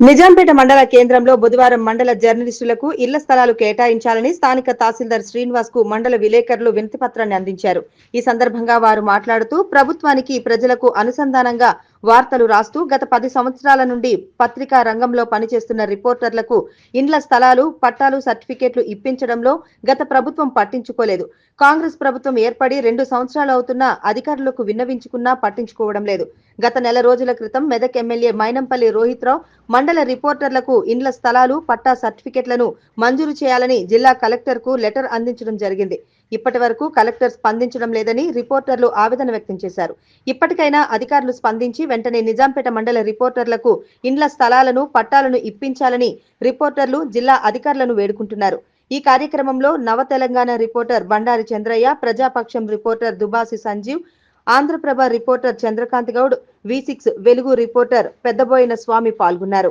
నిజాంపేట మండల కేంద్రంలో బుధవారం మండల జర్నలిస్టులకు ఇళ్ళ స్థలాలు కేటాయించాలని స్థానిక తహసీల్దార్ శ్రీనివాస్కు మండల విలేకరులు వినతి పత్రాన్ని అందించారు. ఈ సందర్భంగా వారు మాట్లాడుతూ ప్రభుత్వానికి ప్రజలకు అనుసంధానంగా వార్తలు రాస్తూ గత పది సంవత్సరాల నుండి పత్రికా రంగంలో పనిచేస్తున్న రిపోర్టర్లకు ఇండ్ల స్థలాలు పట్టాలు సర్టిఫికేట్లు ఇప్పించడంలో గత ప్రభుత్వం పట్టించుకోలేదు. కాంగ్రెస్ ప్రభుత్వం ఏర్పడి రెండు సంవత్సరాలు అవుతున్నా అధికారులకు విన్నవించుకున్నా పట్టించుకోవడం లేదు. గత నెల రోజుల క్రితం మెదక్ ఎమ్మెల్యే మైనంపల్లి రోహిత్ రావు మండల రిపోర్టర్లకు ఇండ్ల స్థలాలు పట్టా సర్టిఫికెట్లను మంజూరు చేయాలని జిల్లా కలెక్టర్కు లెటర్ అందించడం జరిగింది. ఇప్పటి వరకు కలెక్టర్ స్పందించడం లేదని రిపోర్టర్లు ఆవేదన వ్యక్తం చేశారు. ఇప్పటికైనా అధికారులు స్పందించి వెంటనే నిజాంపేట మండల రిపోర్టర్లకు ఇండ్ల స్థలాలను పట్టాలను ఇప్పించాలని రిపోర్టర్లు జిల్లా అధికారులను వేడుకుంటున్నారు. ఈ కార్యక్రమంలో Nava Telangana reporter Bandari Chandraiah Prajapaksham reporter Dubasi Sanjeev Andhraprabha reporter Chandrakanth Goud V six Velugu reporter Peddaboina Swamy పాల్గొన్నారు.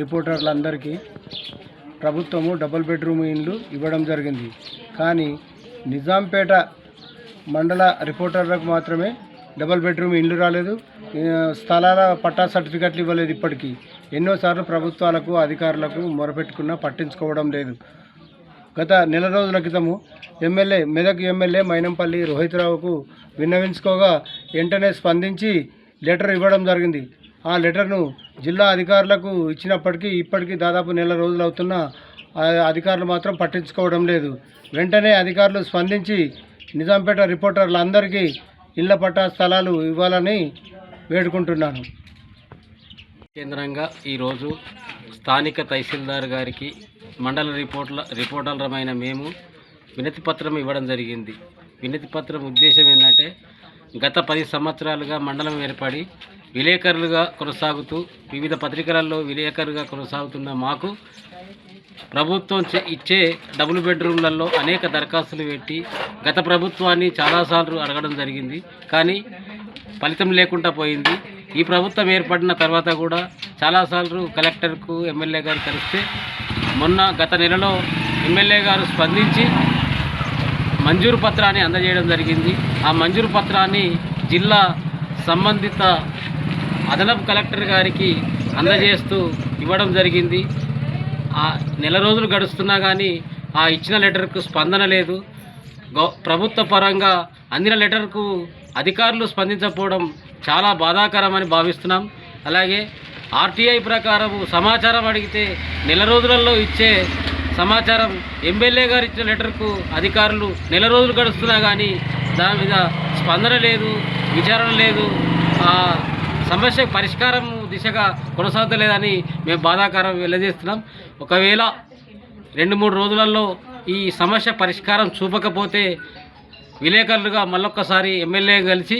రిపోర్టర్లందరికీ ప్రభుత్వము డబుల్ బెడ్రూమ్ ఇండ్లు ఇవ్వడం జరిగింది. కానీ నిజాంపేట మండల రిపోర్టర్లకు మాత్రమే డబుల్ బెడ్రూమ్ ఇండ్లు రాలేదు. స్థలాల పట్టా సర్టిఫికెట్లు ఇవ్వలేదు ఇప్పటికీ. ఎన్నోసార్లు ప్రభుత్వాలకు అధికారులకు మొరపెట్టుకున్నా పట్టించుకోవడం లేదు. గత నెల రోజుల క్రితము ఎమ్మెల్యే మెదక్ ఎమ్మెల్యే మైనంపల్లి రోహిత్రావుకు విన్నవించుకోగా వెంటనే స్పందించి లెటర్ ఇవ్వడం జరిగింది. ఆ లెటర్ను జిల్లా అధికారులకు ఇచ్చినప్పటికీ ఇప్పటికీ దాదాపు నెల రోజులు అవుతున్నా అధికారులు మాత్రం పట్టించుకోవడం లేదు. వెంటనే అధికారులు స్పందించి నిజాంపేట రిపోర్టర్లందరికీ ఇళ్ళ పట్టా స్థలాలు ఇవ్వాలని వేడుకుంటున్నాను. కేంద్రంగా ఈరోజు స్థానిక తహసీల్దార్ గారికి మండల రిపోర్ట్ల రిపోర్టర్లమైన మేము వినతి పత్రం ఇవ్వడం జరిగింది. వినతి పత్రం ఉద్దేశం ఏంటంటే గత పది సంవత్సరాలుగా మండలం ఏర్పడి విలేకరులుగా కొనసాగుతూ వివిధ పత్రికలలో విలేకరుగా కొనసాగుతున్న మాకు ప్రభుత్వం ఇచ్చే డబుల్ బెడ్రూమ్లలో అనేక దరఖాస్తులు పెట్టి గత ప్రభుత్వాన్ని చాలాసార్లు అడగడం జరిగింది. కానీ ఫలితం లేకుండా పోయింది. ఈ ప్రభుత్వం ఏర్పడిన తర్వాత కూడా చాలాసార్లు కలెక్టర్కు ఎమ్మెల్యే గారు కలిస్తే మొన్న గత నెలలో ఎమ్మెల్యే గారు స్పందించి మంజూరు పత్రాన్ని అందజేయడం జరిగింది. ఆ మంజూరు పత్రాన్ని జిల్లా సంబంధిత అదనపు కలెక్టర్ గారికి అందజేస్తూ ఇవ్వడం జరిగింది. ఆ నెల రోజులు గడుస్తున్నా కానీ ఆ ఇచ్చిన లెటర్కు స్పందన లేదు. గౌ ప్రభుత్వ పరంగా అందిన లెటర్కు అధికారులు స్పందించకపోవడం చాలా బాధాకరమని భావిస్తున్నాం. అలాగే ఆర్టీఐ ప్రకారం సమాచారం అడిగితే నెల రోజులలో ఇచ్చే సమాచారం ఎమ్మెల్యే గారు ఇచ్చిన లెటర్కు అధికారులు నెల రోజులు గడుస్తున్నా కానీ దాని మీద స్పందన లేదు విచారణ లేదు. సమస్య పరిష్కారం దిశగా కొనసాగలేదని మేము బాధాకరం వెల్లజేస్తున్నాం. ఒకవేళ రెండు మూడు రోజులలో ఈ సమస్య పరిష్కారం చూపకపోతే విలేకరులుగా మళ్ళొక్కసారి ఎమ్మెల్యే కలిసి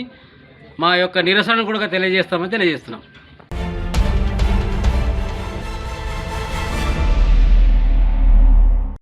మా యొక్క నిరసనను కూడా తెలియజేస్తామని తెలియజేస్తున్నాం.